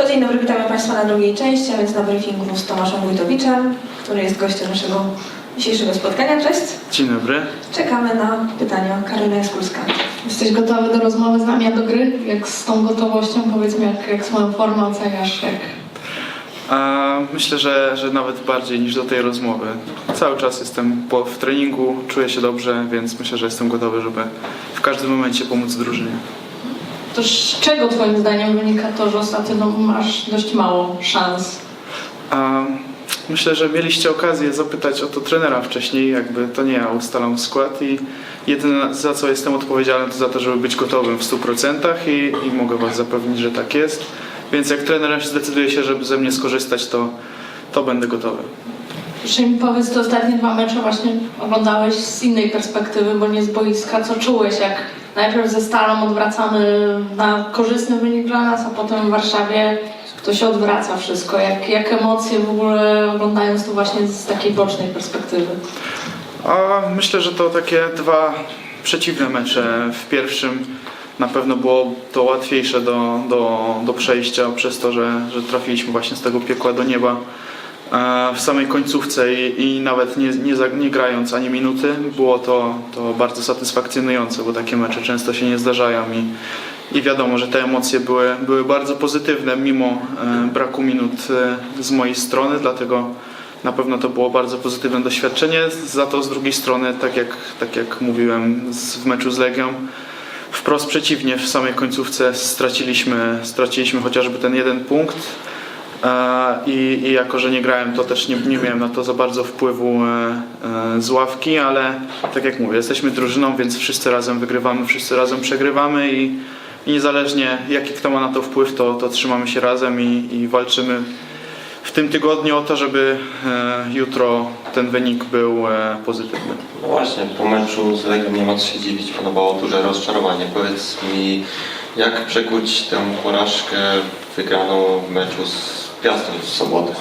To dzień dobry, witamy Państwa na drugiej części, a więc na briefingu z Tomaszem Wójtowiczem, który jest gościem naszego dzisiejszego spotkania. Cześć. Dzień dobry. Czekamy na pytania Karolina Jaskulska. Jesteś gotowy do rozmowy z nami, a do gry? Jak z tą gotowością, powiedzmy, jak, jak swoją formę oceniasz? Jak... A myślę, że, że nawet bardziej niż do tej rozmowy. Cały czas jestem po, w treningu, czuję się dobrze, więc myślę, że jestem gotowy, żeby w każdym momencie pomóc drużynie. To z czego Twoim zdaniem wynika to, że ostatnio masz dość mało szans? A myślę, że mieliście okazję zapytać o to trenera wcześniej, jakby to nie ja ustalam skład i jedyne za co jestem odpowiedzialny to za to, żeby być gotowym w 100% i, i mogę Was zapewnić, że tak jest. Więc jak trener zdecyduje się, żeby ze mnie skorzystać, to, to będę gotowy. Proszę mi powiedz, te ostatnie dwa mecze właśnie oglądałeś z innej perspektywy, bo nie z boiska. Co czułeś, jak najpierw ze Stalą odwracamy na korzystny wynik dla nas, a potem w Warszawie to się odwraca wszystko. Jak, jak emocje w ogóle oglądając to właśnie z takiej bocznej perspektywy? A myślę, że to takie dwa przeciwne mecze. W pierwszym na pewno było to łatwiejsze do, do, do przejścia przez to, że, że trafiliśmy właśnie z tego piekła do nieba w samej końcówce i, i nawet nie, nie, nie grając ani minuty było to, to bardzo satysfakcjonujące, bo takie mecze często się nie zdarzają i, i wiadomo, że te emocje były, były bardzo pozytywne mimo e, braku minut e, z mojej strony, dlatego na pewno to było bardzo pozytywne doświadczenie. Za to z drugiej strony, tak jak, tak jak mówiłem z, w meczu z Legią, wprost przeciwnie, w samej końcówce straciliśmy, straciliśmy chociażby ten jeden punkt. E, I, I jako, że nie grałem, to też nie, nie miałem na to za bardzo wpływu e, e, z ławki, ale tak jak mówię, jesteśmy drużyną, więc wszyscy razem wygrywamy, wszyscy razem przegrywamy i, i niezależnie jaki kto ma na to wpływ, to, to trzymamy się razem i, i walczymy w tym tygodniu o to, żeby jutro ten wynik był pozytywny. No właśnie, po meczu z Legią nie ma co się dziwić, panowało duże rozczarowanie. Powiedz mi, jak przekuć tę porażkę wygraną w meczu z Piastem w sobotę?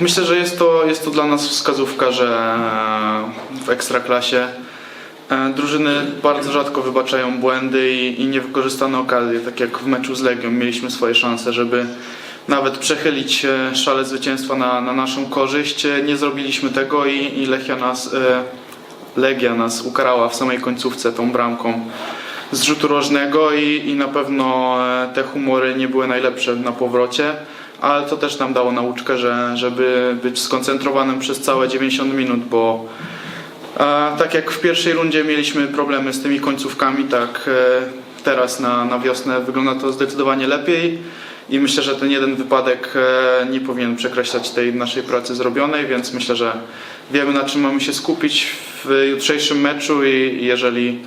Myślę, że jest to, jest to dla nas wskazówka, że w ekstraklasie e, drużyny bardzo rzadko wybaczają błędy i, i niewykorzystane okazje. Tak jak w meczu z Legią mieliśmy swoje szanse, żeby nawet przechylić e, szale zwycięstwa na, na naszą korzyść. E, Nie zrobiliśmy tego i, i Lechia nas, e, Legia nas ukarała w samej końcówce tą bramką z rożnego i, i na pewno e, te humory nie były najlepsze na powrocie, ale to też nam dało nauczkę, że, żeby być skoncentrowanym przez całe 90 minut, bo e, tak jak w pierwszej rundzie mieliśmy problemy z tymi końcówkami, tak e, teraz na, na wiosnę wygląda to zdecydowanie lepiej i myślę, że ten jeden wypadek e, nie powinien przekreślać tej naszej pracy zrobionej, więc myślę, że wiemy na czym mamy się skupić w jutrzejszym meczu i jeżeli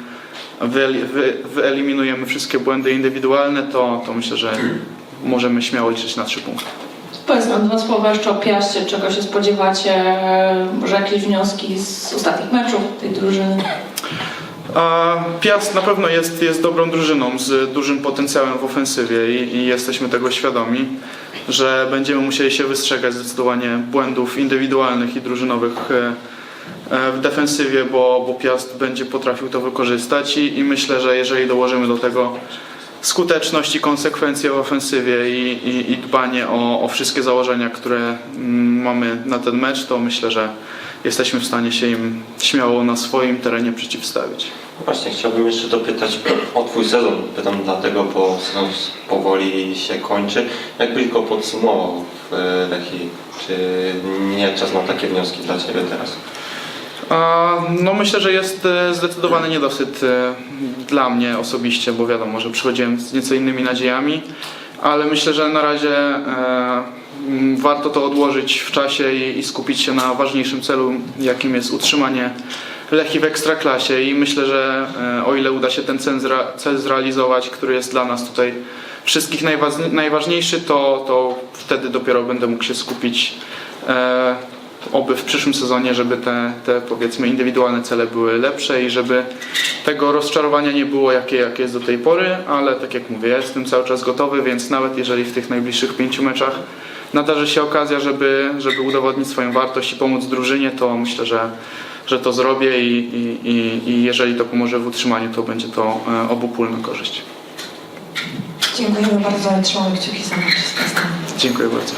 wyeliminujemy wszystkie błędy indywidualne, to, to myślę, że możemy śmiało liczyć na trzy punkty. Powiedz nam dwa słowa jeszcze o Piaście, czego się spodziewacie, może jakieś wnioski z ostatnich meczów tej drużyny? A Piast na pewno jest, jest dobrą drużyną z dużym potencjałem w ofensywie i, i jesteśmy tego świadomi, że będziemy musieli się wystrzegać zdecydowanie błędów indywidualnych i drużynowych e, w defensywie, bo, bo Piast będzie potrafił to wykorzystać i, i myślę, że jeżeli dołożymy do tego skuteczność i konsekwencje w ofensywie i, i, i dbanie o, o wszystkie założenia, które mm, mamy na ten mecz, to myślę, że jesteśmy w stanie się im śmiało na swoim terenie przeciwstawić. Właśnie, chciałbym jeszcze dopytać o Twój sezon. Pytam dlatego, bo sezon powoli się kończy. Jak byś go podsumował w e? Czy nie czas na takie wnioski dla Ciebie teraz? No myślę, że jest e, zdecydowany niedosyt e, dla mnie osobiście, bo wiadomo, że przychodziłem z nieco innymi nadziejami, ale myślę, że na razie e, warto to odłożyć w czasie i, skupić się na ważniejszym celu, jakim jest utrzymanie Lechii w Ekstraklasie. I myślę, że o ile uda się ten cel, zrealizować, który jest dla nas tutaj wszystkich najwa- najważniejszy, to, to wtedy dopiero będę mógł się skupić oby w przyszłym sezonie, żeby te, te powiedzmy indywidualne cele były lepsze i żeby tego rozczarowania nie było, jakie, jakie jest do tej pory, ale tak jak mówię, ja jestem cały czas gotowy, więc nawet jeżeli w tych najbliższych pięciu meczach nadarzy się okazja, żeby, żeby udowodnić swoją wartość i pomóc drużynie, to myślę, że, że to zrobię i, i, i, jeżeli to pomoże w utrzymaniu, to będzie to e, obopólna korzyść. Dziękujemy bardzo i trzymamy kciuki za. Dziękuję bardzo.